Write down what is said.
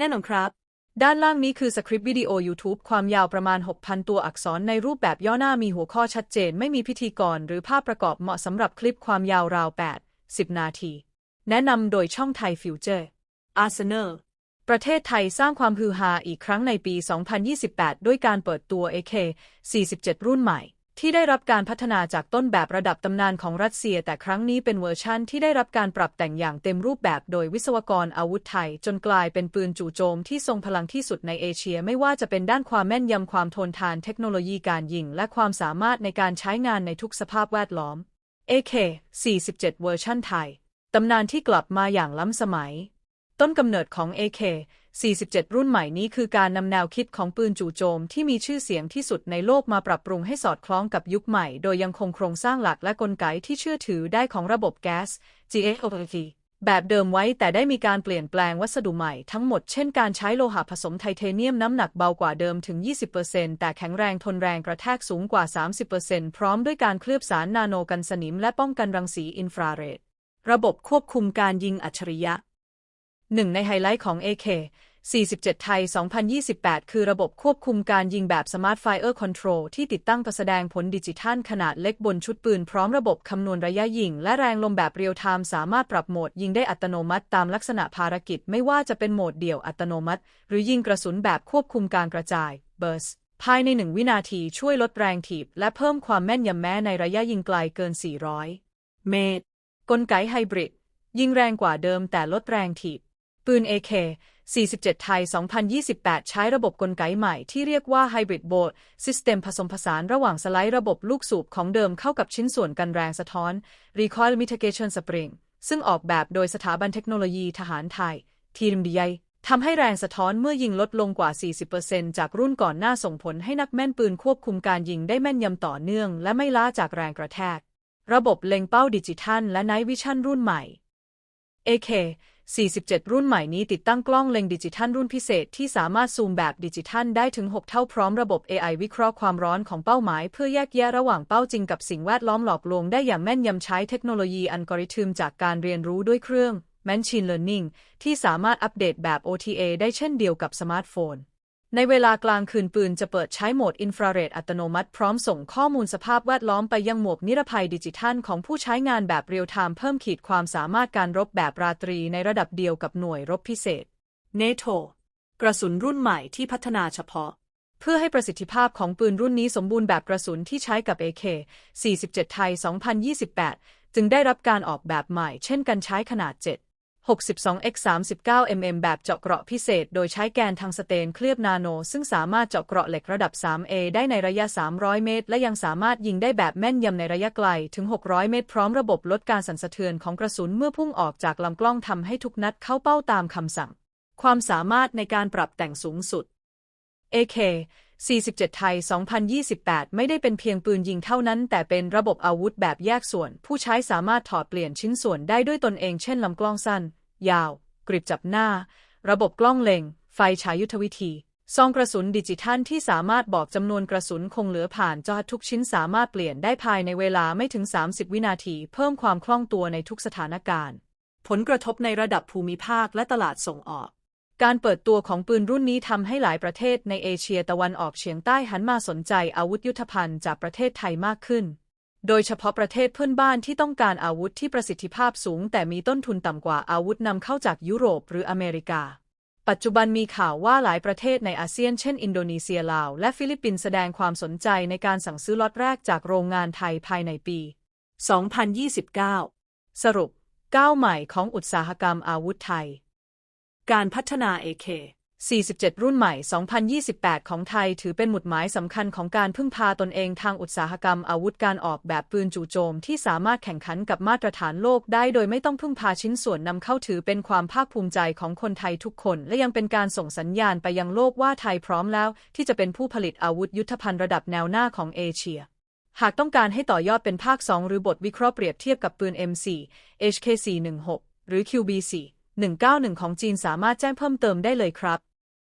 แน่นอนครับ ด้านล่างนี้คือสคริปต์วิดีโอ YouTube ความยาวประมาณ 6,000 ตัวอักษรในรูปแบบย่อหน้ามีหัวข้อชัดเจนไม่มีพิธีกรหรือภาพประกอบเหมาะสำหรับคลิปความยาวราว 8 10 นาที แนะนำโดยช่องไทยฟิวเจอร์ Arsenal ประเทศไทยสร้างความฮือฮาอีกครั้งในปี 2028 ด้วยการเปิดตัว AK-47 รุ่นใหม่ ที่ได้รับการพัฒนาจากต้นแบบระดับตำนานของรัสเซีย แต่ครั้งนี้เป็นเวอร์ชั่นที่ได้รับการปรับแต่งอย่างเต็มรูปแบบโดยวิศวกรอาวุธไทย จนกลายเป็นปืนจู่โจมที่ทรงพลังที่สุดในเอเชีย ไม่ว่าจะเป็นด้านความแม่นยำความทนทานเทคโนโลยีการยิง และความสามารถในการใช้งานในทุกสภาพแวดล้อม AK-47 เวอร์ชั่นไทย ตำนานที่กลับมาอย่างล้ำสมัย ต้นกำเนิดของ AK 47 รุ่นใหม่นี้คือการนำแนวคิดของปืนจู่โจมที่มีชื่อเสียงที่สุดในโลกมาปรับปรุงให้สอดคล้องกับยุคใหม่ โดยยังคงโครงสร้างหลักและกลไกที่เชื่อถือได้ของระบบแก๊ส GSOT แบบเดิมไว้แต่ได้มีการเปลี่ยนแปลงวัสดุใหม่ทั้งหมดเช่นการใช้โลหะผสมไทเทเนียมน้ำหนักเบากว่าเดิมถึง 20%แต่แข็งแรงทนแรงกระแทกสูงกว่า 30%พร้อมด้วยการเคลือบสารนาโนกันสนิมและป้องกันรังสีอินฟราเรด ระบบควบคุมการยิงอัจฉริยะ หนึ่งในไฮไลท์ของ AK 47 ไทย 2028 คือระบบควบคุมการยิงแบบ Smart Fire Control ที่ติดตั้งตัวแสดงผลดิจิทัลขนาดเล็กบนชุดปืน พร้อมระบบคำนวณระยะยิง และแรงลมแบบเรียลไทม์สามารถปรับโหมดยิงได้อัตโนมัติตามลักษณะภารกิจ ไม่ว่าจะเป็นโหมดเดี่ยวอัตโนมัติ หรือยิงกระสุนแบบควบคุมการกระจาย Burst ภายในหนึ่งวินาทีช่วยลดแรงถีบ และเพิ่มความแม่นยำแม้ในระยะยิงไกลเกิน 400 เมตร กลไกไฮบริดยิงแรงกว่าเดิมแต่ลดแรงถีบ ปืน AK 47 ไทย 2028 ใช้ระบบกลไกใหม่ที่เรียกว่า Hybrid Bolt System ผสมผสานระหว่างสไลด์ระบบลูกสูบของเดิมเข้ากับชิ้นส่วนกันแรงสะท้อน Recoil Mitigation Spring ซึ่งออกแบบโดยสถาบันเทคโนโลยีทหารไทย ทีมดีไอทำให้แรงสะท้อนเมื่อยิงลดลงกว่า 40%จากรุ่นก่อนหน้าส่งผลให้นักแม่นปืนควบคุมการยิงได้แม่นยำต่อเนื่อง และไม่ล้าจากแรงกระแทก ระบบเล็งเป้าดิจิทัล และ Night Vision รุ่นใหม่ AK 47 รุ่นใหม่นี้ติดตั้งกล้องเล็งดิจิทัลรุ่นพิเศษที่สามารถซูมแบบดิจิทัลได้ถึง 6 เท่าพร้อมระบบ AI วิเคราะห์ความร้อนของเป้าหมาย เพื่อแยกแยะระหว่างเป้าจริงกับสิ่งแวดล้อมหลอกลวงได้อย่างแม่นยำใช้เทคโนโลยีอัลกอริทึมจากการเรียนรู้ด้วยเครื่อง Machine Learning ที่สามารถอัปเดตแบบ OTA ได้เช่นเดียวกับสมาร์ทโฟน ในเวลากลางคืนปืนจะเปิดใช้โหมดอินฟราเรดอัตโนมัติพร้อมส่งข้อมูลสภาพแวดล้อมไปยังหมวกนิรภัยดิจิทัลของผู้ใช้งานแบบเรียลไทม์เพิ่มขีดความสามารถการรบแบบราตรีในระดับเดียวกับหน่วยรบพิเศษ NATO กระสุนรุ่นใหม่ที่พัฒนาเฉพาะ เพื่อให้ประสิทธิภาพของปืนรุ่นนี้สมบูรณ์แบบกระสุนที่ใช้กับ AK 47 ไทย 2028 จึงได้รับการออกแบบใหม่ เช่นกันใช้ขนาด 7 62x 39 mm แบบเจาะเกราะพิเศษ โดยใช้แกนทางสเตนเคลือบนาโน ซึ่งสามารถเจาะเกราะเหล็กระดับ 3A ได้ในระยะ 300 เมตร และยังสามารถยิงได้แบบแม่นยำในระยะไกลถึง 600 เมตร พร้อมระบบลดการสั่นสะเทือนของกระสุนเมื่อพุ่งออกจากลำกล้องทำให้ทุกนัดเข้าเป้าตามคำสั่ง ความสามารถในการปรับแต่งสูงสุด AK 47 ไทย 2028 ไม่ได้เป็นเพียงปืนยิงเท่านั้น แต่เป็นระบบอาวุธแบบแยกส่วน ผู้ใช้สามารถถอดเปลี่ยนชิ้นส่วนได้ด้วยตนเอง เช่นลำกล้องสั้น ยาว กริบจับหน้า ระบบกล้องเล็ง ไฟฉายยุทธวิธี ซองกระสุนดิจิทัลที่สามารถบอกจำนวนกระสุนคงเหลือผ่านจอทุกชิ้นสามารถเปลี่ยนได้ภายในเวลาไม่ถึง 30 วินาที เพิ่มความคล่องตัวในทุกสถานการณ์ ผลกระทบในระดับภูมิภาคและตลาดส่งออกการเปิดตัวของปืนรุ่นนี้ทำให้หลายประเทศในเอเชียตะวันออกเฉียงใต้หันมาสนใจอาวุธยุทธภัณฑ์จากประเทศไทยมากขึ้น โดยเฉพาะประเทศเพื่อนบ้านที่ต้องการอาวุธที่ประสิทธิภาพสูง แต่มีต้นทุนต่ำกว่าอาวุธนำเข้าจากยุโรปหรืออเมริกา ปัจจุบันมีข่าวว่าหลายประเทศในอาเซียนเช่นอินโดนีเซียลาว และฟิลิปปินส์แสดงความสนใจในการสั่งซื้อล็อตแรกจากโรงงานไทยภายในปี 2029 สรุปก้าวใหม่ของอุตสาหกรรมอาวุธไทย การพัฒนา AK 47 รุ่นใหม่ 2028 ของไทยถือเป็นหมุดหมายสำคัญของการพึ่งพาตนเองทางอุตสาหกรรมอาวุธการออกแบบปืนจู่โจมที่สามารถแข่งขันกับมาตรฐานโลกได้โดยไม่ต้องพึ่งพาชิ้นส่วนนำเข้าถือเป็นความภาคภูมิใจของคนไทยทุกคน และยังเป็นการส่งสัญญาณไปยังโลกว่าไทยพร้อมแล้ว ที่จะเป็นผู้ผลิตอาวุธยุทธภัณฑ์ระดับแนวหน้าของเอเชียหากต้องการให้ต่อยอดเป็นภาค 2 หรือบทวิเคราะห์เปรียบเทียบกับปืน M4 HK416 หรือ QB4 191 ของจีนสามารถแจ้งเพิ่มเติมได้เลยครับ